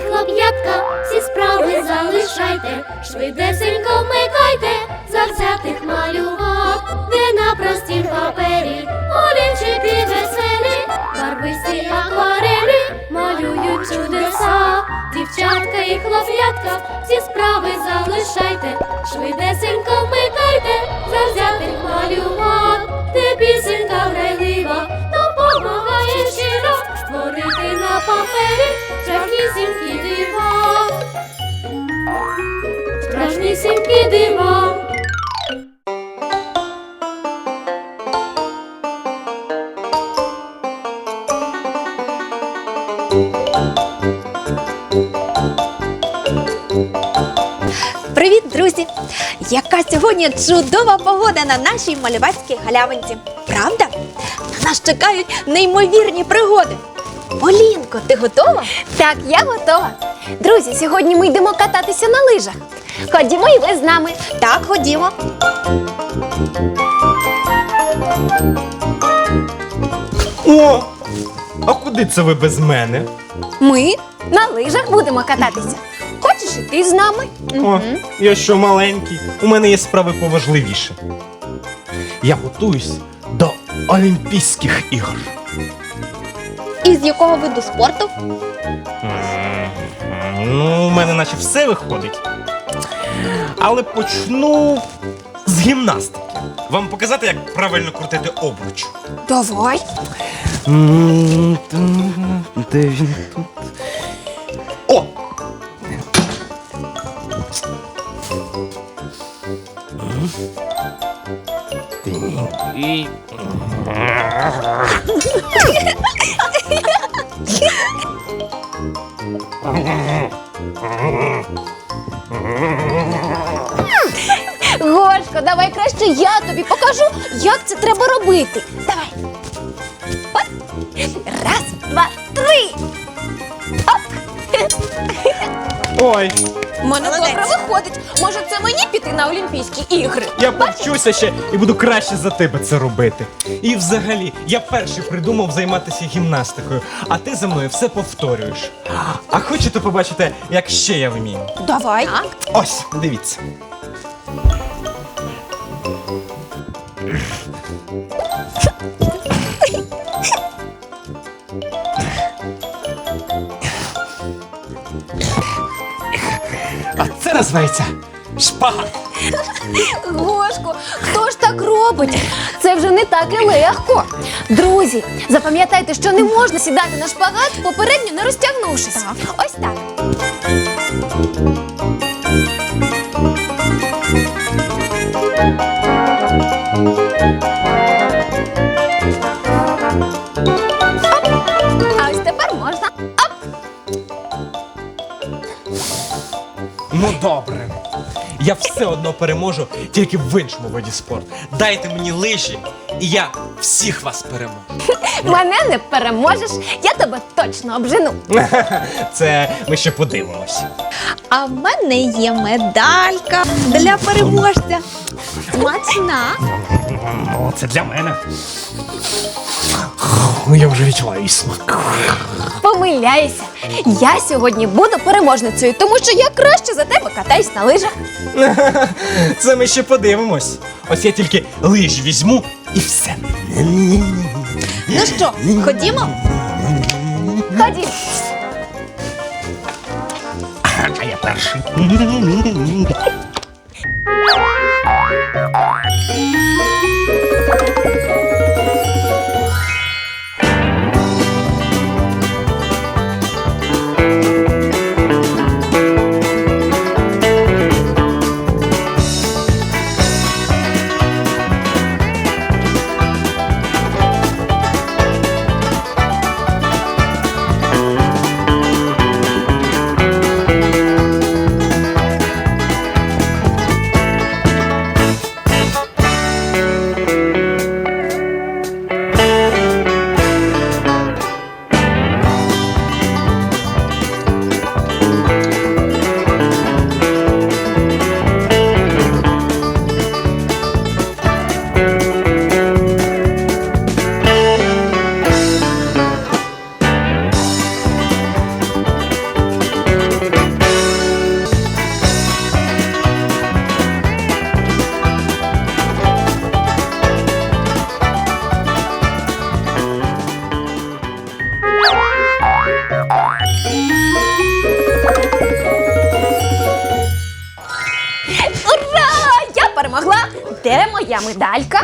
хлоп'ятка, всі справи залишайте, швидесенько вмикайте, завзятих малював, де на простім папері, олівчики веселі, барвисті акварелі малюють чудеса. Дівчатка і хлоп'ятка, всі справи залишайте, швидесенько вмикайте, завзятих малював, де пісенька грайлива, допомагає щиро створити на папері страшнісінькі дива. Страшнісінькі дива. Привіт, друзі! Яка сьогодні чудова погода на нашій малювацькій галявинці. Правда? На нас чекають неймовірні пригоди. Полінко, ти готова? Так, я готова. Друзі, сьогодні ми йдемо кататися на лижах. Ходімо і ви з нами. Так, ходімо. О! А куди це ви без мене? Ми на лижах будемо кататися. Хочеш і ти з нами? О, я що маленький, у мене є справи поважливіше. Я готуюсь до Олімпійських ігор. І з якого виду спорту? Ну, у мене наче все виходить. Але почну з гімнастики. Вам показати, як правильно крутити обруч. Давай. Де він тут? О! І... Гошко, давай краще я тобі покажу, як це треба робити. Давай. От. Раз, два, три. Ой, У мене добре виходить. Може, це мені піти на Олімпійські ігри? я повчуся ще і буду краще за тебе це робити. І взагалі, я перший придумав займатися гімнастикою, а ти за мною все повторюєш. А хочете побачити, як ще я вмію? Давай. Ось, дивіться. Називається шпагат. Гошко, хто ж так робить? Це вже не так і легко. Друзі, запам'ятайте, що не можна сідати на шпагат, попередньо не розтягнувшись. Ось так. Я все одно переможу тільки в іншому виді спорту. Дайте мені лижі, і я всіх вас переможу. Мене не переможеш, я тебе точно обжену. Це ми ще подивимось. А в мене є медалька для переможця. Смачна. Це для мене. Ну, Я вже відчуваю смак. Помиляйся. Я сьогодні буду переможницею, тому що я краще за тебе катаюсь на лижах. Це ми ще подивимось. Ось я тільки лиж візьму і все. Ну що, ходімо? Ході. А я перший. Твоя медалька.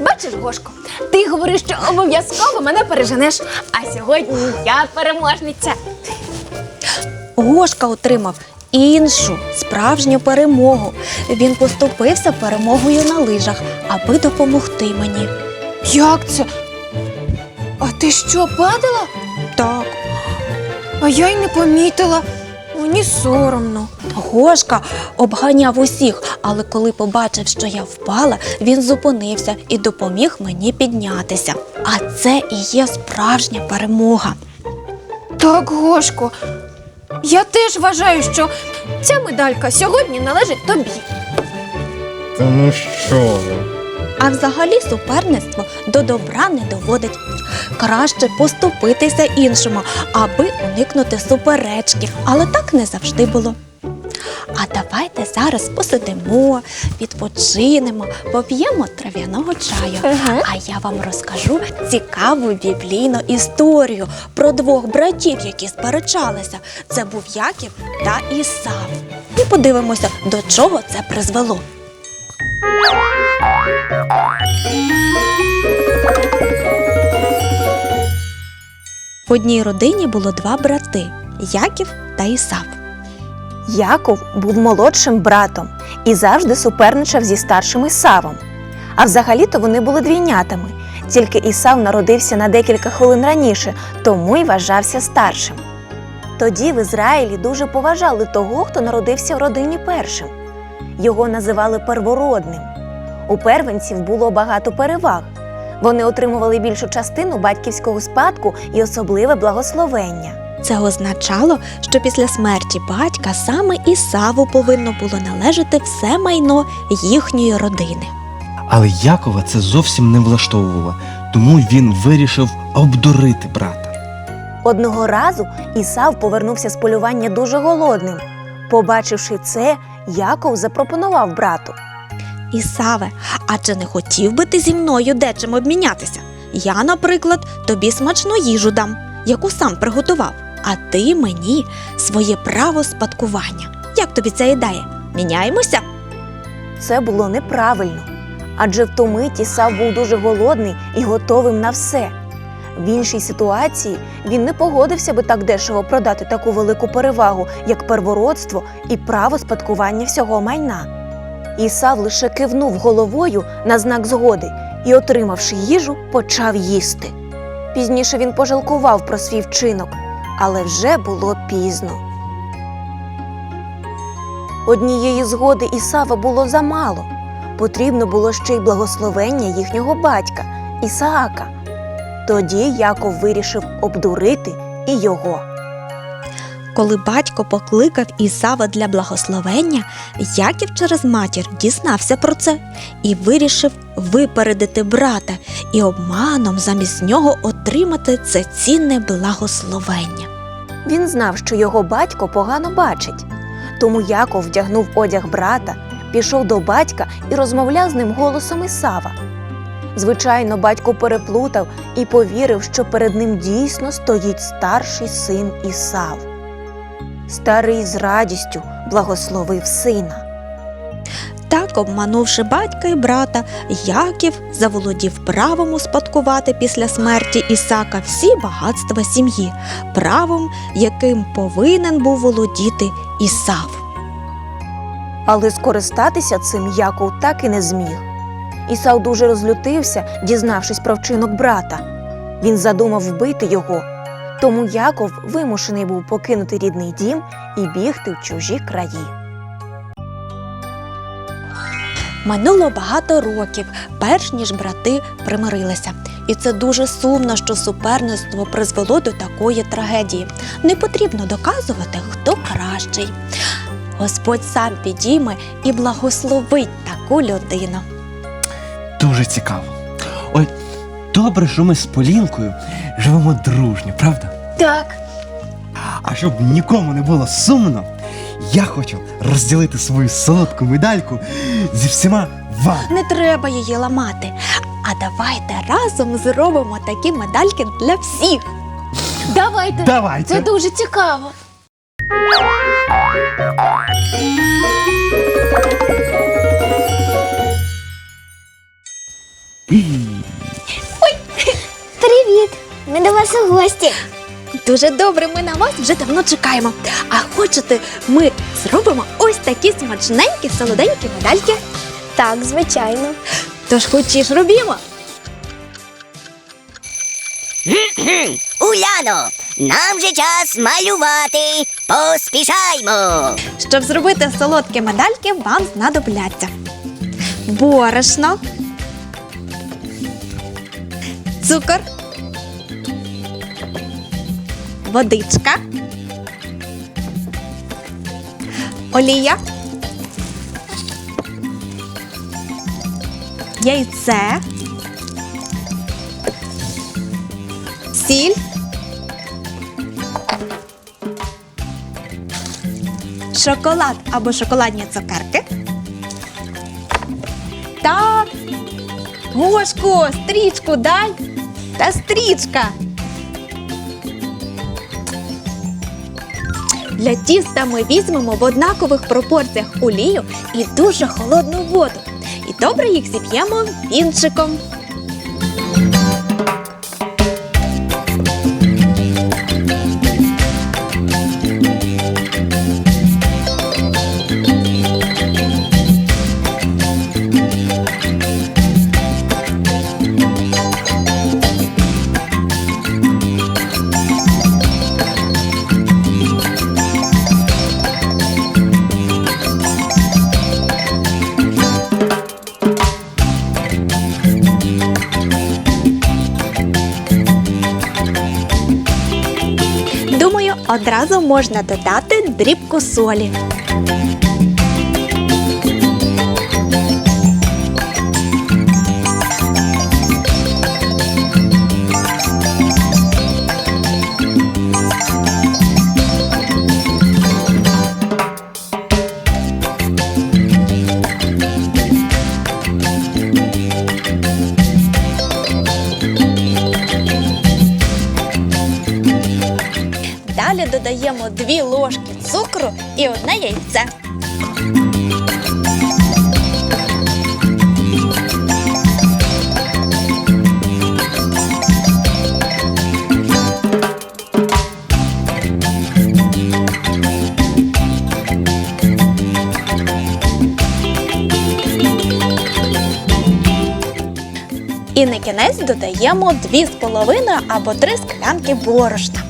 Бачиш, Гошко, ти говориш, що обов'язково мене переженеш, а сьогодні я переможниця. Гошка отримав іншу справжню перемогу. Він поступився перемогою на лижах, аби допомогти мені. Як це? А ти що, падала? Так, А я й не помітила. Мені соромно. Гошка обганяв усіх, але коли побачив, що я впала, він зупинився і допоміг мені піднятися. А це і є справжня перемога. Так, Гошко, я теж вважаю, що ця медалька сьогодні належить тобі. Та ну що ви? А взагалі суперництво до добра не доводить. Краще поступитися іншому, аби уникнути суперечки, але так не завжди було. А давайте зараз посидимо, відпочинемо, поп'ємо трав'яного чаю. Ага. А я вам розкажу цікаву біблійну історію про двох братів, які сперечалися. Це був Яків та Ісав. І подивимося, до чого це призвело. В одній родині було два брати Яків та Ісав. Яков був молодшим братом і завжди суперничав зі старшим Ісавом. А взагалі-то вони були двійнятами, тільки Ісав народився на декілька хвилин раніше, тому й вважався старшим. Тоді в Ізраїлі дуже поважали того, хто народився в родині першим. Його називали первородним. У первенців було багато переваг. Вони отримували більшу частину батьківського спадку і особливе благословення. Це означало, що після смерті батька саме Ісаву повинно було належати все майно їхньої родини. Але Якова це зовсім не влаштовувало, тому він вирішив обдурити брата. Одного разу Ісав повернувся з полювання дуже голодним. Побачивши це, Яков запропонував брату. Ісаве, а чи не хотів би ти зі мною дечим обмінятися? Я, наприклад, тобі смачну їжу дам, яку сам приготував, а ти мені своє право спадкування. Як тобі ця ідея? Міняємося? Це було неправильно, адже в ту мить Ісав був дуже голодний і готовим на все. В іншій ситуації він не погодився би так дешево продати таку велику перевагу, як первородство і право спадкування всього майна. Ісав лише кивнув головою на знак згоди і, отримавши їжу, почав їсти. Пізніше він пожалкував про свій вчинок, але вже було пізно. Однієї згоди Ісава було замало. Потрібно було ще й благословення їхнього батька Ісаака. Тоді Яков вирішив обдурити і його. Коли батько покликав Ісава для благословення, Яків через матір дізнався про це і вирішив випередити брата і обманом замість нього отримати це цінне благословення. Він знав, що його батько погано бачить. Тому Яков вдягнув одяг брата, пішов до батька і розмовляв з ним голосом Ісава. Звичайно, батько переплутав і повірив, що перед ним дійсно стоїть старший син Ісав. Старий з радістю благословив сина. Так, обманувши батька і брата, Яків заволодів правом успадкувати після смерті Ісака всі багатства сім'ї, правом, яким повинен був володіти Ісав. Але скористатися цим Яков так і не зміг. Ісав дуже розлютився, дізнавшись про вчинок брата. Він задумав вбити його, тому Яков вимушений був покинути рідний дім і бігти в чужі краї. Минуло багато років, перш ніж брати примирилися. І це дуже сумно, що суперництво призвело до такої трагедії. Не потрібно доказувати, хто кращий. Господь сам підійме і благословить таку людину. Дуже цікаво. Ой, добре, що ми з Полінкою живемо дружньо, правда? Так, А щоб нікому не було сумно, я хочу розділити свою солодку медальку зі всіма вами. Не треба її ламати. А давайте разом зробимо такі медальки для всіх. давайте. Давайте. Це дуже цікаво. Привіт! Ми до вас у гості. Дуже добре, ми на вас вже давно чекаємо. А хочете, ми зробимо ось такі смачненькі, солоденькі медальки? Так, звичайно. Тож хочеш робімо. Уляно, нам же час малювати. Поспішаймо. Щоб зробити солодкі медальки, вам знадобляться борошно, цукор, водичка, олія, яйце, сіль. шоколад або шоколадні цукерки. Так. Гошко, стрічку дай. Та стрічка. Для тіста ми візьмемо в однакових пропорціях олію і дуже холодну воду. І добре їх зіп'ємо вінчиком. Думаю, можна додати дрібку солі. 2 ложки цукру і одне яйце. І на кінець додаємо 2,5 або 3 склянки борошна.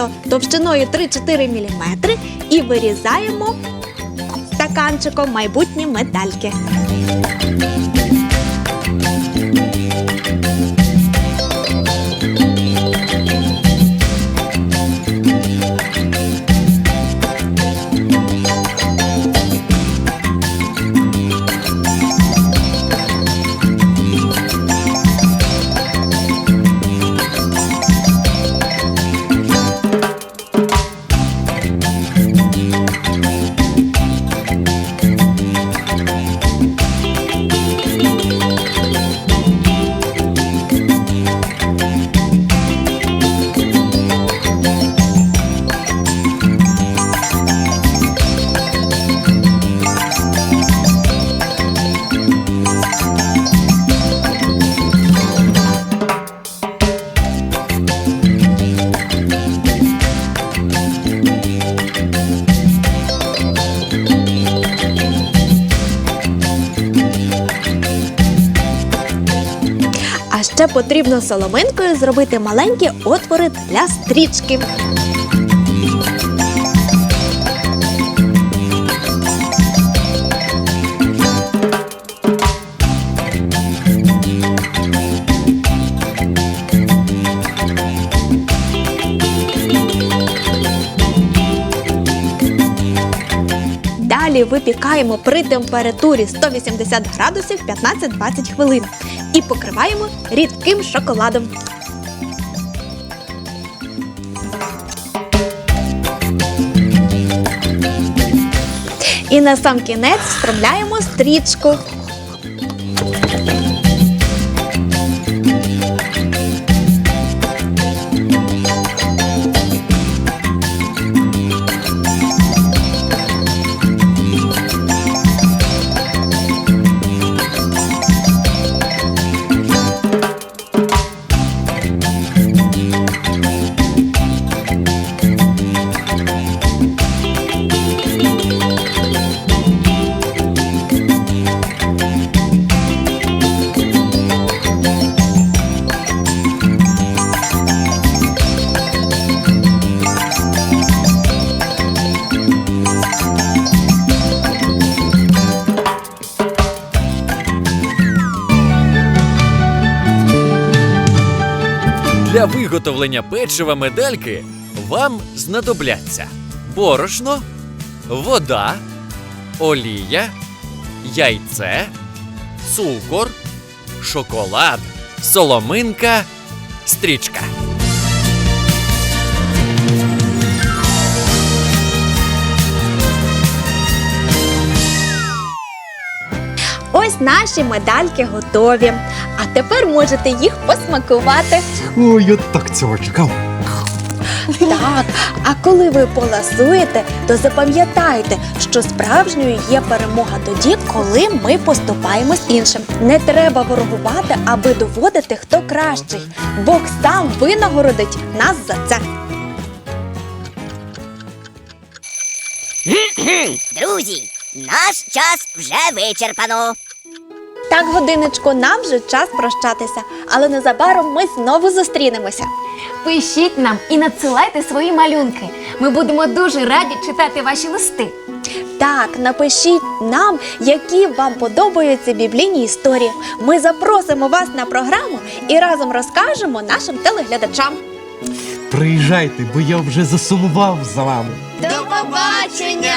Тісто товщиною 3-4 мм і вирізаємо стаканчиком майбутні медальки. потрібно соломинкою зробити маленькі отвори для стрічки. Далі випікаємо при температурі 180 градусів 15-20 хвилин і покриваємо рідким шоколадом. І на сам кінець встромляємо стрічку. Для печива медальки вам знадобляться борошно, вода, олія, яйце, цукор, шоколад, соломинка, стрічка. Ось наші медальки готові. А тепер можете їх посмакувати. Ой, я так цього чекав. Так, а коли ви поласуєте, то запам'ятайте, що справжньою є перемога тоді, коли ми поступаємось іншим. Не треба ворогувати, аби доводити, хто кращий. Бог сам винагородить нас за це. Друзі, наш час вже вичерпано. Так, годиночку, нам вже час прощатися, але незабаром ми знову зустрінемося. Пишіть нам і надсилайте свої малюнки. Ми будемо дуже раді читати ваші листи. Так, напишіть нам, які вам подобаються біблійні історії. Ми запросимо вас на програму і разом розкажемо нашим телеглядачам. Приїжджайте, бо я вже засумував за вами. До побачення!